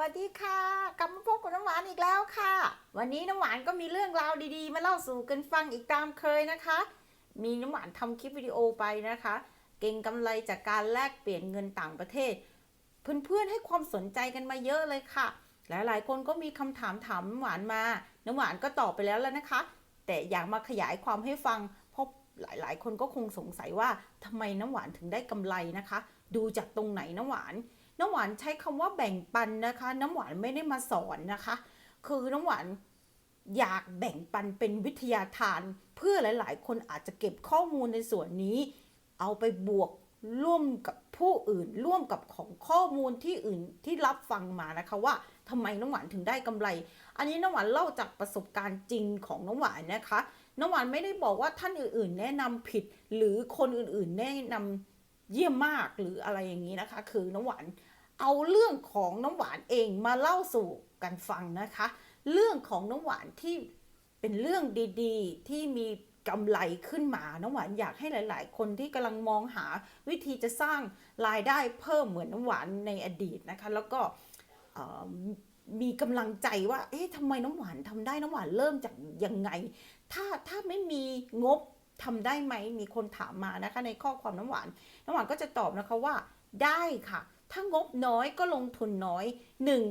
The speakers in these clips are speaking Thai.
วัสดีค่ะกลับมาพบกับน้ำหวานอีกแล้วค่ะ วันนี้น้ำหวานก็มีเรื่องราวดีๆ มาเล่าสู่กันฟังอีกตามเคยนะคะ มีน้ำหวานทำคลิปวิดีโอไปนะคะ เก่งกำไรจากการแลกเปลี่ยนเงินต่างประเทศ เพื่อนๆให้ความสนใจกันมาเยอะเลยค่ะ หลายๆคนก็มีคำถามถามน้ำหวานมา น้ำหวานก็ตอบไปแล้วแล้วนะคะ แต่อยากมาขยายความให้ฟังเพราะหลายๆ คนก็คงสงสัยว่าทำไมน้ำหวานถึงได้กำไรนะคะ ดูจากตรงไหนน้ำหวาน น้ำหวานใช้คำว่าแบ่งปันนะคะ น้ำหวานไม่ได้มาสอนนะคะ คือน้ำหวานอยากแบ่งปันเป็นวิทยาทาน เพื่อหลาย ๆ คนอาจจะเก็บข้อมูลในส่วนนี้ เอาไปบวกร่วมกับผู้อื่น ร่วมกับของข้อมูลที่อื่นที่รับฟังมานะคะว่าทำไมน้ำหวานถึงได้กำไร อันนี้น้ำหวานเล่าจากประสบการณ์จริงของน้ำหวานนะคะ น้ำหวานไม่ได้บอกว่าท่านอื่น ๆ แนะนำผิด หรือคนอื่น ๆ แนะนำ เยี่ยมมากหรืออะไรอย่างนี้นะคะ คือน้ำหวานเอาเรื่องของน้ำหวานเองมาเล่าสู่กันฟังนะคะ เรื่องของน้ำหวานที่เป็นเรื่องดีๆ ที่มีกำไรขึ้นมา น้ำหวานอยากให้หลาย ๆ คนที่กำลังมองหาวิธีจะสร้างรายได้เพิ่มเหมือนน้ำหวานในอดีตนะคะ แล้วก็มีกำลังใจว่า เอ๊ะทำไมน้ำหวานทำได้น้ำหวานเริ่มจากยังไง ถ้าถ้าไม่มีงบ ทำได้ไหมมีคนถามมานะคะ ในข้อความน้ำหวาน น้ำหวานก็จะตอบนะคะว่า ได้ค่ะ ถ้างบน้อยก็ลงทุนน้อยหนึ่ง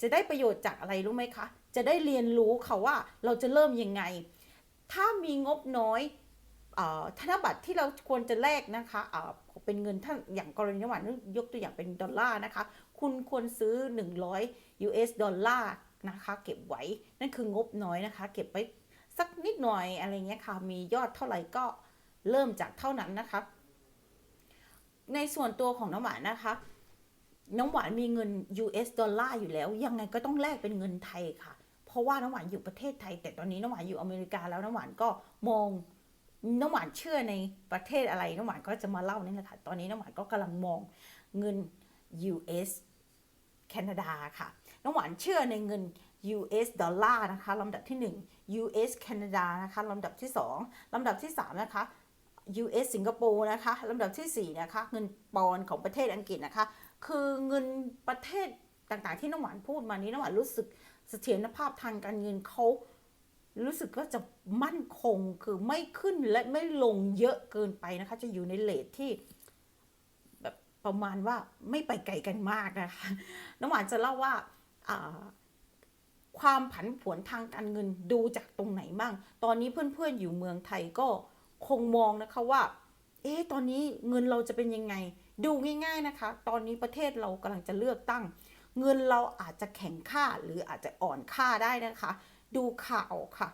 จะได้ประโยชน์จากอะไรรู้ไหมคะ จะได้เรียนรู้ค่ะว่าเราจะเริ่มยังไง ถ้ามีงบน้อยธนบัตรที่เราควรจะแลกนะคะเอ่อเป็นเงินถ้าอย่างกรณีน้ำหวานยกตัวอย่างเป็นดอลลาร์นะคะ คุณควรซื้อ 100 US ดอลลาร์นะคะ เก็บไว้ นั่นคืองบน้อยนะคะ เก็บไว้ สักนิดหน่อยอะไรเงี้ยค่ะมียอดเท่าไหร่ก็เริ่มจากเท่านั้นนะคะในส่วนตัวของน้ำหวานนะคะ น้ำหวานมีเงิน US ดอลลาร์อยู่แล้ว ยังไงก็ต้องแลกเป็นเงินไทยค่ะ เพราะว่าน้ำหวานอยู่ประเทศไทย แต่ตอนนี้น้ำหวานอยู่อเมริกาแล้วน้ำหวานก็มองน้ำหวานเชื่อในประเทศอะไรน้ำหวานก็จะมาเล่านี่แหละค่ะ ตอนนี้น้ำหวานก็กำลังมองเงิน US แคนาดาค่ะ น้ำหวานเชื่อในเงิน US ดอลลาร์นะคะลำดับที่ 1 US แคนาดานะคะลำดับที่ 2ลำดับที่ 3 นะคะ US สิงคโปร์นะคะลำดับทีสี่ 4 นะคะ เงินปอนของประเทศอังกฤษนะคะ คือเงินประเทศต่างๆที่น้ำหวานพูดมานี้น้ำหวานรู้สึกเสถียรภาพทางการเงินเขารู้สึกว่าจะมั่นคงคือไม่ขึ้นและไม่ลงเยอะเกินไปนะคะ จะอยู่ในเลทที่แบบประมาณว่าไม่ไปไกลกันมากนะคะน้ำหวานจะเล่าว่าอ่า ความผันผวนทางการเงินดูจากตรงไหนบ้าง ตอนนี้เพื่อนๆอยู่เมืองไทยก็คงมองนะคะว่า เอ๊ะ ตอนนี้เงินเราจะเป็นยังไง ดูง่าย ๆนะคะ ตอนนี้ประเทศเรากำลังจะเลือกตั้ง เงินเราอาจจะแข็งค่าหรืออาจจะอ่อนค่าได้นะคะ ดูข่าวค่ะ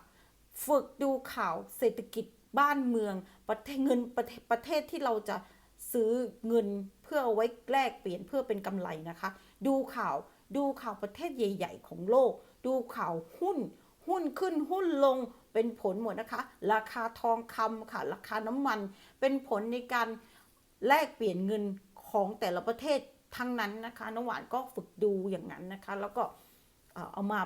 ฝึกดูข่าวเศรษฐกิจบ้านเมือง ประเทศเงินประเทศประเทศที่เราจะซื้อเงินเพื่อเอาไว้แลกเปลี่ยนเพื่อเป็นกำไรนะคะ ดูข่าวดูข่าวประเทศใหญ่ ๆ ของโลก ดูข่าวหุ้น หุ้นขึ้นหุ้นลงเป็นผลหมดนะคะ ราคาทองคำค่ะ ราคาน้ำมัน เป็นผลในการแลกเปลี่ยนเงินของแต่ละประเทศทั้งนั้นนะคะน้ำหวานก็ฝึกดูอย่างนั้นนะคะ แล้วก็เอ่อเอามา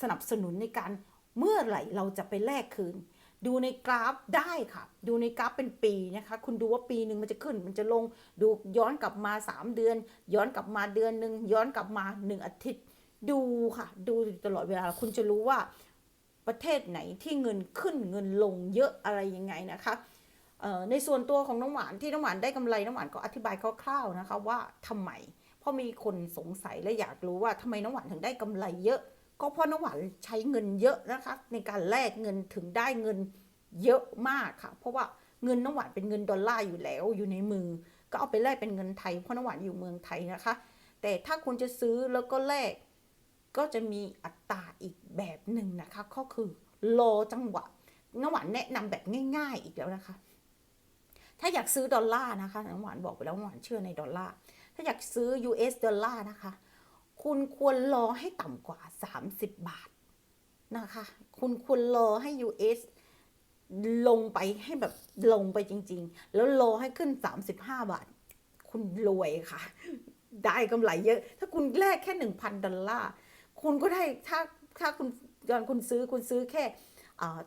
สนับสนุนในการเมื่อไหร่เราจะไปแลกคืน ดูในกราฟได้ค่ะ ดูในกราฟเป็นปีนะคะ คุณดูว่าปีหนึ่งมันจะขึ้น มันจะลง ดูย้อนกลับมา 3 เดือน ย้อนกลับมาเดือนหนึ่งย้อนกลับมา 1 อาทิตย์ ดูค่ะ ดูตลอดเวลาคุณจะรู้ว่าประเทศไหนที่เงินขึ้นเงินลงเยอะอะไรยังไงนะคะในส่วนตัวของน้ำหวานที่น้ำหวานได้กำไรน้ำหวานก็อธิบายคร่าวๆนะคะว่าทำไมเพราะมีคนสงสัยและอยากรู้ว่าทำไมน้ำหวานถึงได้กำไรเยอะ ก็เพราะน้ำหวานใช้เงินเยอะนะคะในการแลกเงินถึงได้เงินเยอะมากค่ะ เพราะว่าเงินน้ำหวานเป็นเงินดอลลาร์อยู่แล้วอยู่ในมือ ก็เอาไปแลกเป็นเงินไทยเพราะน้ำหวานอยู่เมืองไทยนะคะ แต่ถ้าคุณจะซื้อแล้วก็แลก ก็จะมีอัตราอีกแบบหนึ่งนะคะ ก็คือรอจังหวะน้ำหวานแนะนำแบบง่าย ๆ อีกแล้วนะคะ ถ้าอยากซื้อดอลลาร์นะคะน้ำหวานบอกไปแล้วน้ำหวานเชื่อในดอลลาร์ ถ้าอยากซื้อ US ดอลลาร์นะคะ คุณควรรอให้ต่ำกว่า 30 บาทนะคะ คุณควรรอให้ US ลงไปให้แบบลงไปจริง ๆ แล้วรอให้ขึ้น 35 บาท คุณรวยค่ะ ได้กำไรเยอะ ถ้าคุณแลกแค่ 1,000 ดอลลาร์ คุณก็ได้ถ้าถ้าคุณตอนคุณซื้อคุณซื้อแค่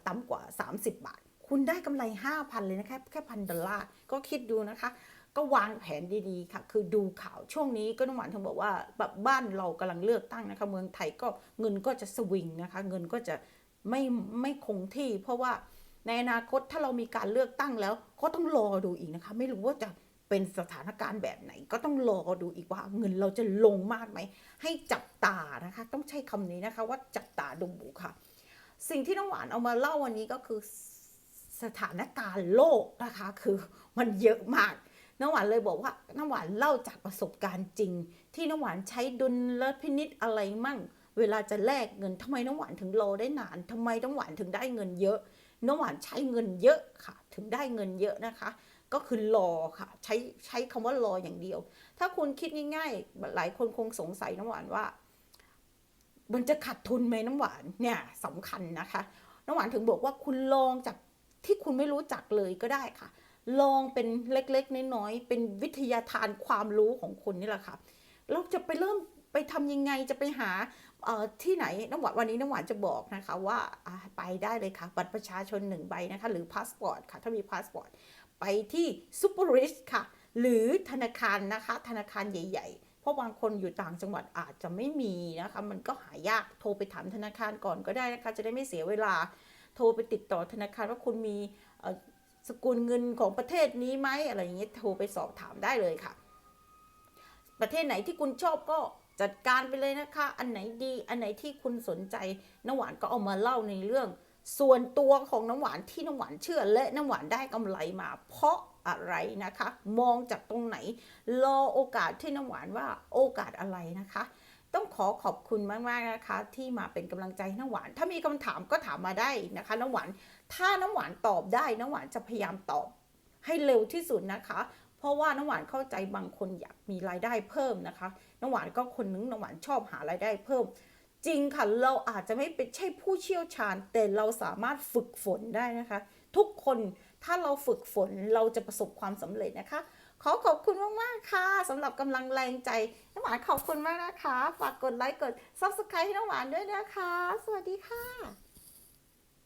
ต่ำกว่า 30 บาท คุณได้กำไร 5,000 เลยนะคะแค่พันดอลลาร์ก็คิดดูนะคะ ก็วางแผนดีๆค่ะ คือดูข่าวช่วงนี้ก็น้องหวานถึงบอกว่าแบบบ้านเรากำลังเลือกตั้งนะคะ เมืองไทยก็เงินก็จะสวิงนะคะ เงินก็จะไม่ไม่คงที่ เพราะว่าในอนาคตถ้าเรามีการเลือกตั้งแล้ว ก็ต้องรอดูอีกนะคะ ไม่รู้ว่าจะ เป็นสถานการณ์แบบไหน ก็ต้องรอดูอีกว่าเงินเราจะลงมากไหม ให้จับตานะคะ ต้องใช้คำนี้นะคะว่าจับตาดูค่ะ สิ่งที่น้องหวานเอามาเล่าวันนี้ก็คือสถานการณ์โลกนะคะ คือมันเยอะมากน้ำหวานเลยบอกว่าน้ำหวานเล่าจากประสบการณ์จริง ที่น้ำหวานใช้ดุลพินิษอะไรมั่ง เวลาจะแลกเงินทำไมน้ำหวานถึงรอได้นานทำไมน้ำหวานถึงได้เงินเยอะ น้ำหวานใช้เงินเยอะค่ะ ถึงได้เงินเยอะนะคะ ก็คือรอค่ะ ใช้ใช้คำว่ารออย่างเดียว ถ้าคุณคิดง่ายๆ หลายคนคงสงสัยน้ำหวานว่า มันจะขาดทุนไหมน้ำหวานเนี่ยสำคัญนะคะ น้ำหวานถึงบอกว่าคุณลองจากที่คุณไม่รู้จักเลยก็ได้ค่ะ ลองเป็นเล็กๆน้อยๆเป็นวิทยาทานความรู้ของคุณนี่แหละค่ะเราจะไปเริ่มไปทำยังไงจะไปหาที่ไหนน้ำหวานวันนี้น้ำหวานจะบอกนะคะว่าไปได้เลยค่ะ บัตรประชาชนหนึ่งใบนะคะ หรือพาสปอร์ตค่ะ ถ้ามีพาสปอร์ต ไปที่ซูเปอร์ริชค่ะ หรือธนาคารนะคะ ธนาคารใหญ่ ๆ เพราะบางคนอยู่ต่างจังหวัดอาจจะไม่มีนะคะ มันก็หายากโทรไปถามธนาคารก่อนก็ได้นะคะ จะได้ไม่เสียเวลา โทรไปติดต่อธนาคารว่าคุณมีสกุลเงินของประเทศนี้ไหมอะไรอย่างเงี้ยโทรไปสอบถามได้เลยค่ะ ประเทศไหนที่คุณชอบก็จัดการไปเลยนะคะ อันไหนดี อันไหนที่คุณสนใจนหวานก็เอามาเล่าในเรื่อง ส่วนตัวของน้ำหวานที่น้ำหวานเชื่อและน้ำหวานได้กำไรมา เพราะอะไรนะคะ มองจากตรงไหน รอโอกาสที่น้ำหวานว่าโอกาสอะไรนะคะ ต้องขอขอบคุณมากๆนะคะ ที่มาเป็นกำลังใจน้ำหวาน ถ้ามีคำถามก็ถามมาได้นะคะน้ำหวาน ถ้าน้ำหวานตอบได้น้ำหวานจะพยายามตอบให้เร็วที่สุดนะคะ เพราะว่าน้ำหวานเข้าใจบางคนอยากมีรายได้เพิ่มนะคะ น้ำหวานก็คนนึงน้ำหวานชอบหารายได้เพิ่ม จริงค่ะ เราอาจจะไม่เป็นใช่ผู้เชี่ยวชาญ แต่เราสามารถฝึกฝนได้นะคะ ทุกคนถ้าเราฝึกฝนเราจะประสบความสำเร็จนะคะ ขอขอบคุณมาก ๆ ค่ะสำหรับกำลังแรงใจน้องหวานขอบคุณมากนะคะ ฝากกดไลค์กด subscribe ให้น้องหวานด้วยนะคะ สวัสดีค่ะ